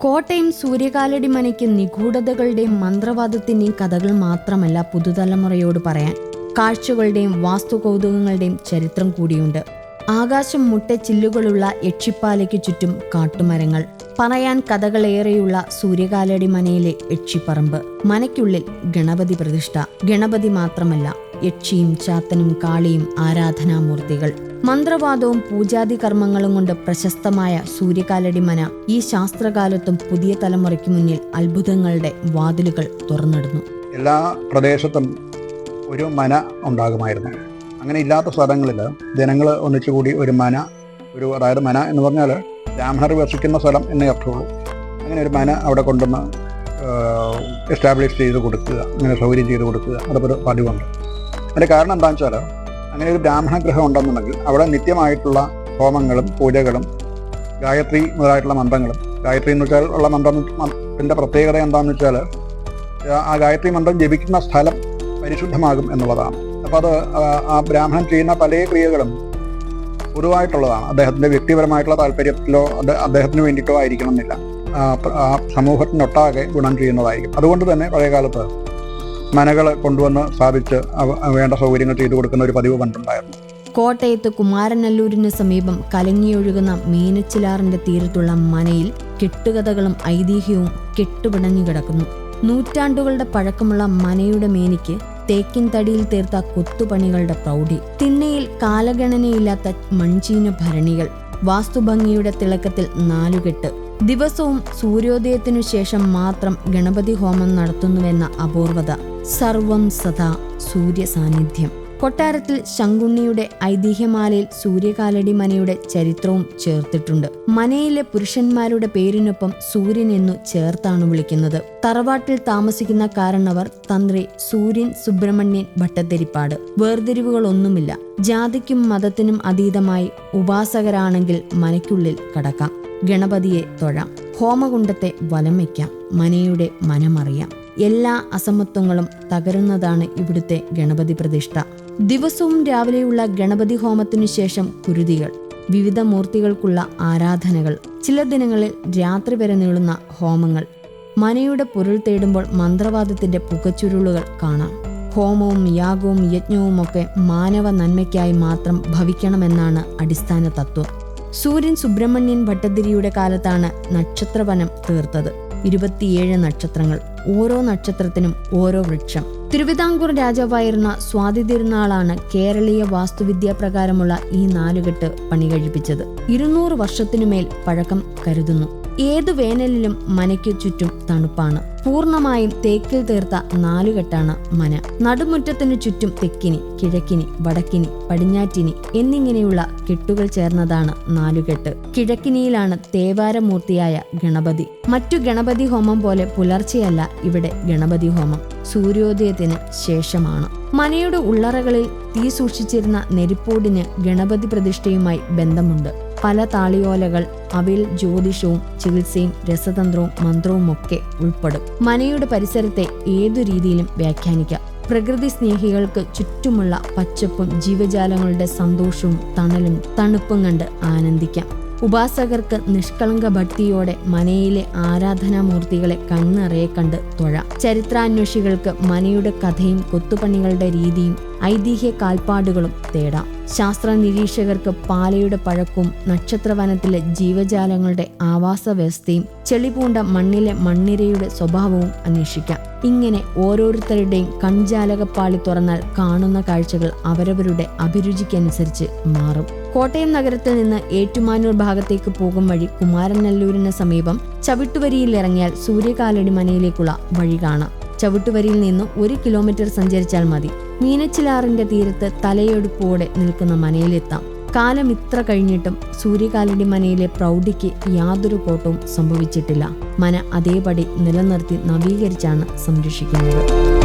കോട്ടയം സൂര്യകാലടി മനയ്ക്ക് നിഗൂഢതകളുടെയും മന്ത്രവാദത്തിന്റെയും കഥകൾ മാത്രമല്ല പുതുതലമുറയോട് പറയാൻ കാഴ്ചകളുടെയും വാസ്തുകൗതുകങ്ങളുടെയും ചരിത്രം കൂടിയുണ്ട്. ആകാശം മുട്ട ചില്ലുകളുള്ള യക്ഷിപ്പാലയ്ക്ക് ചുറ്റും കാട്ടുമരങ്ങൾ. പറയാൻ കഥകളേറെയുള്ള സൂര്യകാലടി മനയിലെ യക്ഷിപ്പറമ്പ്. മനയ്ക്കുള്ളിൽ ഗണപതി പ്രതിഷ്ഠ. ഗണപതി മാത്രമല്ല യക്ഷിയും ചാത്തനും കാളിയും ആരാധനാമൂർത്തികൾ. മന്ത്രവാദവും പൂജാതി കർമ്മങ്ങളും കൊണ്ട് പ്രശസ്തമായ സൂര്യകാലടിമന ഈ ശാസ്ത്രകാലത്തും പുതിയ തലമുറയ്ക്ക് മുന്നിൽ അത്ഭുതങ്ങളുടെ വാതിലുകൾ തുറന്നിടുന്നു. എല്ലാ പ്രദേശത്തും ഒരു മന ഉണ്ടാകുമായിരുന്നു. അങ്ങനെ ഇല്ലാത്ത സ്ഥലങ്ങളിൽ ജനങ്ങൾ ഒന്നിച്ചുകൂടി ഒരു മന ഒരു അതായത് മന എന്ന് പറഞ്ഞാൽ ബ്രാഹ്മണർ വസിക്കുന്ന സ്ഥലം എന്നേ അർത്ഥമുള്ളൂ. അങ്ങനെ ഒരു മന അവിടെ കൊണ്ടുവന്ന് എസ്റ്റാബ്ലിഷ് ചെയ്ത് കൊടുക്കുക അങ്ങനെ സൗകര്യം ചെയ്ത് കൊടുക്കുക അതൊരു പതിവുണ്ട്. അതിന്റെ കാരണം എന്താണെന്ന് വെച്ചാൽ അങ്ങനെ ഒരു ബ്രാഹ്മണ ഗ്രഹം ഉണ്ടെന്നുണ്ടെങ്കിൽ അവിടെ നിത്യമായിട്ടുള്ള ഹോമങ്ങളും പൂജകളും ഗായത്രി മുതലായിട്ടുള്ള മന്ത്രങ്ങളും. ഗായത്രി എന്ന് വെച്ചാൽ ഉള്ള മന്ത്രത്തിന്റെ പ്രത്യേകത എന്താണെന്ന് വെച്ചാൽ ആ ഗായത്രി മന്ത്രം ജപിക്കുന്ന സ്ഥലം പരിശുദ്ധമാകും എന്നുള്ളതാണ്. അപ്പോൾ അത് ആ- ബ്രാഹ്മണൻ ചെയ്യുന്ന പല ക്രിയകളും പൊതുവായിട്ടുള്ളതാണ്. അദ്ദേഹത്തിന്റെ വ്യക്തിപരമായിട്ടുള്ള താല്പര്യത്തിലോ അദ്ദേഹത്തിന് വേണ്ടിയിട്ടോ ആയിരിക്കണം എന്നില്ല. സമൂഹത്തിനൊട്ടാകെ ഗുണം ചെയ്യുന്നതായിരിക്കും. അതുകൊണ്ട് തന്നെ പഴയ കാലത്ത് മനകൾ കൊണ്ടുവന്ന് സ്ഥാപിച്ച് വേണ്ട സൗകര്യങ്ങൾ ചെയ്തു കൊടുക്കുന്ന ഒരു പതിവ് പണ്ടുണ്ടായിരുന്നു. കോട്ടയത്ത് കുമാരനല്ലൂരിന് സമീപം കലങ്ങിയൊഴുകുന്ന മീനച്ചിലാറിന്റെ തീരത്തുള്ള മനയിൽ കെട്ടുകഥകളും ഐതിഹ്യവും കെട്ടുപിടഞ്ഞു കിടക്കുന്നു. നൂറ്റാണ്ടുകളുടെ പഴക്കമുള്ള മനയുടെ മേനിക്ക് തേക്കിൻ തടിയിൽ തീർത്ത കൊത്തുപണികളുടെ പ്രൗഢി തിണ്ണയിൽ കാലഗണനയില്ലാത്ത മൺചീന ഭരണികൾ വാസ്തുഭംഗിയുടെ തിളക്കത്തിൽ നാലുകെട്ട് ദിവസവും സൂര്യോദയത്തിനു ശേഷം മാത്രം ഗണപതി ഹോമം നടത്തുന്നുവെന്ന അപൂർവത. സർവം സദാ സൂര്യ സാന്നിധ്യം കൊട്ടാരത്തിൽ ശങ്കുണ്ണിയുടെ ഐതിഹ്യമാലയിൽ സൂര്യകാലടി മനയുടെ ചരിത്രവും ചേർത്തിട്ടുണ്ട്. മനയിലെ പുരുഷന്മാരുടെ പേരിനൊപ്പം സൂര്യൻ എന്നു ചേർത്താണ് വിളിക്കുന്നത്. തറവാട്ടിൽ താമസിക്കുന്ന കാരണവർ തന്ത്രി സൂര്യൻ സുബ്രഹ്മണ്യൻ ഭട്ടത്തിരിപ്പാട് വേർതിരിവുകളൊന്നുമില്ല. ജാതിക്കും മതത്തിനും അതീതമായി ഉപാസകരാണെങ്കിൽ മനയ്ക്കുള്ളിൽ കടക്കാം. ഗണപതിയെ തൊഴാം. ഹോമകുണ്ടത്തെ വലം വയ്ക്കാം. മനയുടെ മനമറിയാം എല്ലാ അസമത്വങ്ങളും തകരുന്നതാണ് ഇവിടുത്തെ ഗണപതി പ്രതിഷ്ഠ. ദിവസവും രാവിലെയുള്ള ഗണപതി ഹോമത്തിനു ശേഷം കുരുതികൾ വിവിധ മൂർത്തികൾക്കുള്ള ആരാധനകൾ ചില ദിനങ്ങളിൽ രാത്രി വരെ നീളുന്ന ഹോമങ്ങൾ. മനയുടെ പൊരുൾ തേടുമ്പോൾ മന്ത്രവാദത്തിന്റെ പുകച്ചുരുളുകൾ കാണാം. ഹോമവും യാഗവും യജ്ഞവും ഒക്കെ മാനവ നന്മയ്ക്കായി മാത്രം ഭവിക്കണമെന്നാണ് അടിസ്ഥാന തത്വം. സൂര്യൻ സുബ്രഹ്മണ്യൻ ഭട്ടതിരിയുടെ കാലത്താണ് നക്ഷത്രവനം തീർത്തത്. ഇരുപത്തിയേഴ് നക്ഷത്രങ്ങൾ ഓരോ നക്ഷത്രത്തിനും ഓരോ വൃക്ഷം. തിരുവിതാംകൂർ രാജാവായിരുന്ന സ്വാതി തിരുനാളാണ് കേരളീയ വാസ്തുവിദ്യാ പ്രകാരമുള്ള ഈ നാലുകെട്ട് പണി കഴിപ്പിച്ചത്. ഇരുന്നൂറ് വർഷത്തിനുമേൽ പഴക്കം കരുതുന്നു. ഏതു വേനലിലും മനയ്ക്ക് ചുറ്റും തണുപ്പാണ്. പൂർണമായും തേക്കിൽ തീർത്ത നാലുകെട്ടാണ് മന. നടുമുറ്റത്തിനു ചുറ്റും തെക്കിനി കിഴക്കിനി വടക്കിനി പടിഞ്ഞാറ്റിനി എന്നിങ്ങനെയുള്ള കെട്ടുകൾ ചേർന്നതാണ് നാലുകെട്ട്. കിഴക്കിനിയിലാണ് തേവാരമൂർത്തിയായ ഗണപതി. മറ്റു ഗണപതി ഹോമം പോലെ പുലർച്ചെയല്ല ഇവിടെ ഗണപതി ഹോമം. സൂര്യോദയത്തിന് ശേഷമാണ്. മനയുടെ ഉള്ളറകളിൽ തീ സൂക്ഷിച്ചിരുന്ന നെരിപ്പോടിന് ഗണപതി പ്രതിഷ്ഠയുമായി ബന്ധമുണ്ട്. പല താളിയോലകൾ അവയിൽ ജ്യോതിഷവും ചികിത്സയും രസതന്ത്രവും മന്ത്രവും ഒക്കെ ഉൾപ്പെടും. മനയുടെ പരിസരത്തെ ഏതു രീതിയിലും വ്യാഖ്യാനിക്കാം. പ്രകൃതി സ്നേഹികൾക്ക് ചുറ്റുമുള്ള പച്ചപ്പും ജീവജാലങ്ങളുടെ സന്തോഷവും തണലും തണുപ്പും കണ്ട് ആനന്ദിക്കാം. ഉപാസകർക്ക് നിഷ്കളങ്ക ഭക്തിയോടെ മനയിലെ ആരാധനാമൂർത്തികളെ കണ്ണറയെ കണ്ട് തൊഴാം. ചരിത്രാന്വേഷികൾക്ക് മനയുടെ കഥയും കൊത്തുപണികളുടെ രീതിയും ഐതിഹ്യ കാൽപ്പാടുകളും തേടാം. ശാസ്ത്ര നിരീക്ഷകർക്ക് പാലയുടെ പഴക്കവും നക്ഷത്രവനത്തിലെ ജീവജാലങ്ങളുടെ ആവാസ വ്യവസ്ഥയും ചെളിപൂണ്ട മണ്ണിലെ മണ്ണിരയുടെ സ്വഭാവവും അന്വേഷിക്കാം. ഇങ്ങനെ ഓരോരുത്തരുടെയും കൺജാലകപ്പാളി തുറന്നാൽ കാണുന്ന കാഴ്ചകൾ അവരവരുടെ അഭിരുചിക്കനുസരിച്ച് മാറും. കോട്ടയം നഗരത്തിൽ നിന്ന് ഏറ്റുമാനൂർ ഭാഗത്തേക്ക് പോകും വഴി കുമാരനല്ലൂരിന് സമീപം ചവിട്ടുവരിയിൽ ഇറങ്ങിയാൽ സൂര്യകാലടി മനയിലേക്കുള്ള വഴി കാണാം. ചവിട്ടുവരിയിൽ നിന്ന് ഒരു കിലോമീറ്റർ സഞ്ചരിച്ചാൽ മതി. മീനച്ചിലാറിന്റെ തീരത്ത് തലയെടുപ്പോടെ നിൽക്കുന്ന മനയിലെത്താം. കാലം ഇത്ര കഴിഞ്ഞിട്ടും സൂര്യകാലടി മനയിലെ പ്രൗഢിക്ക് യാതൊരു കോട്ടവും സംഭവിച്ചിട്ടില്ല. മന അതേപടി നിലനിർത്തി നവീകരിച്ചാണ് സംരക്ഷിക്കുന്നത്.